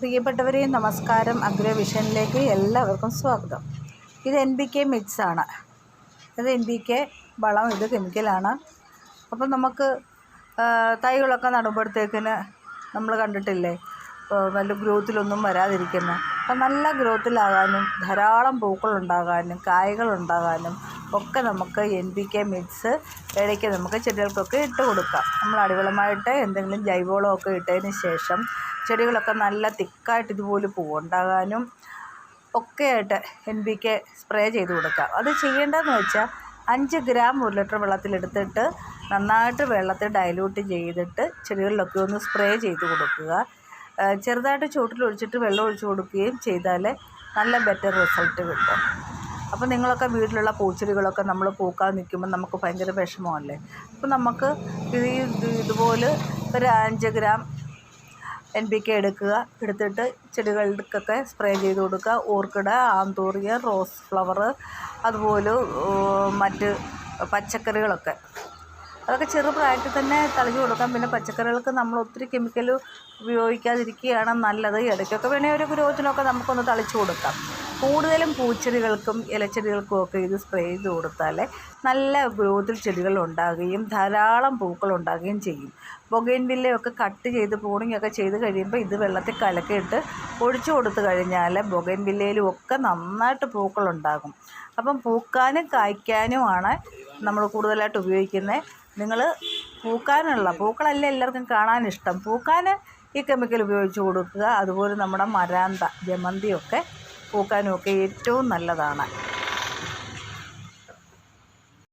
പ്രിയപ്പെട്ടവരെ നമസ്കാരം. അഗ്രവിഷനിലേക്ക് എല്ലാവർക്കും സ്വാഗതം. ഇത് എൻ ബി കെ ആണ്. ഇത് എൻ ബി കെ വളം ഇത് കെമിക്കലാണ് അപ്പം നമുക്ക് തൈകളൊക്കെ നടുമ്പോഴത്തേക്കിന് നമ്മൾ കണ്ടിട്ടില്ലേ? നല്ല ഗ്രോത്തിലൊന്നും വരാതിരിക്കുന്ന. അപ്പം നല്ല ഗ്രോത്തിലാകാനും ധാരാളം പൂക്കളുണ്ടാകാനും കായ്കളുണ്ടാകാനും ഒക്കെ നമുക്ക് എൻ പി കെ മിക്സ് ഇടയ്ക്ക് നമുക്ക് ചെടികൾക്കൊക്കെ ഇട്ട് കൊടുക്കാം. നമ്മൾ അടിവളമായിട്ട് എന്തെങ്കിലും ജൈവവളമൊക്കെ ഇട്ടതിന് ശേഷം ചെടികളൊക്കെ നല്ല തിക്കായിട്ട് ഇതുപോലെ പൂവുണ്ടാകാനും ഒക്കെയായിട്ട് എൻ പി കെ സ്പ്രേ ചെയ്ത് കൊടുക്കാം. അത് ചെയ്യേണ്ടതെന്ന് വെച്ചാൽ അഞ്ച് ഗ്രാം ഒരു ലിറ്റർ വെള്ളത്തിലെടുത്തിട്ട് നന്നായിട്ട് വെള്ളത്തിൽ ഡൈല്യൂട്ട് ചെയ്തിട്ട് ചെടികളിലൊക്കെ ഒന്ന് സ്പ്രേ ചെയ്ത് കൊടുക്കുക. ചെറുതായിട്ട് ചുവട്ടിൽ ഒഴിച്ചിട്ട് വെള്ളം ഒഴിച്ചു കൊടുക്കുകയും ചെയ്താൽ നല്ല ബെറ്റർ റിസൾട്ട് കിട്ടും. അപ്പോൾ നിങ്ങളൊക്കെ വീട്ടിലുള്ള പൂച്ചെടികളൊക്കെ നമ്മൾ പൂക്കാൻ നിൽക്കുമ്പോൾ നമുക്ക് ഭയങ്കര വിഷമമല്ലേ? അപ്പോൾ നമുക്ക് ഈ ഇതുപോലെ ഒരു അഞ്ച് ഗ്രാം എൻ പി കെ എടുക്കുക. എടുത്തിട്ട് ചെടികൾക്കൊക്കെ സ്പ്രേ ചെയ്ത് കൊടുക്കുക. ഓർക്കിഡ് ആന്തൂറിയ റോസ് ഫ്ലവർ അതുപോലെ മറ്റ് പച്ചക്കറികളൊക്കെ. അതൊക്കെ ചെറുപ്രായത്തിൽ തന്നെ തളിച്ചു കൊടുക്കാം. പിന്നെ പച്ചക്കറികൾക്ക് നമ്മൾ ഒത്തിരി കെമിക്കൽ ഉപയോഗിക്കാതിരിക്കുകയാണ് നല്ലത്. ഇടയ്ക്കൊക്കെ വേണേൽ ഒരു ഗ്രോത്തിനൊക്കെ നമുക്കൊന്ന് തളിച്ചു കൊടുക്കാം. കൂടുതലും പൂച്ചെടികൾക്കും ഇലച്ചെടികൾക്കും ഒക്കെ ഇത് സ്പ്രേ ചെയ്ത് കൊടുത്താൽ നല്ല ഗ്രോത്തിൽ ചെടികൾ ഉണ്ടാകുകയും ധാരാളം പൂക്കൾ ഉണ്ടാകുകയും ചെയ്യും. ബൊഗൈൻവില്ലയൊക്കെ കട്ട് ചെയ്ത് പൂണിങ്ങൊക്കെ ചെയ്ത് കഴിയുമ്പോൾ ഇത് വെള്ളത്തിൽ കലക്കിയിട്ട് ഒഴിച്ചു കൊടുത്തു കഴിഞ്ഞാൽ ബൊഗൈൻവില്ലയിലും ഒക്കെ നന്നായിട്ട് പൂക്കളുണ്ടാകും അപ്പം പൂക്കാനും കായ്ക്കാനുമാണ് നമ്മൾ കൂടുതലായിട്ട് ഉപയോഗിക്കുന്നത് നിങ്ങൾ പൂക്കാനുള്ള പൂക്കളല്ല എല്ലാവർക്കും കാണാൻ ഇഷ്ടം. പൂക്കാൻ ഈ കെമിക്കൽ ഉപയോഗിച്ച് കൊടുക്കുക. അതുപോലെ നമ്മുടെ മരാന്ത ജമന്തിയൊക്കെ പൂക്കാനുമൊക്കെ ഏറ്റവും നല്ലതാണ്.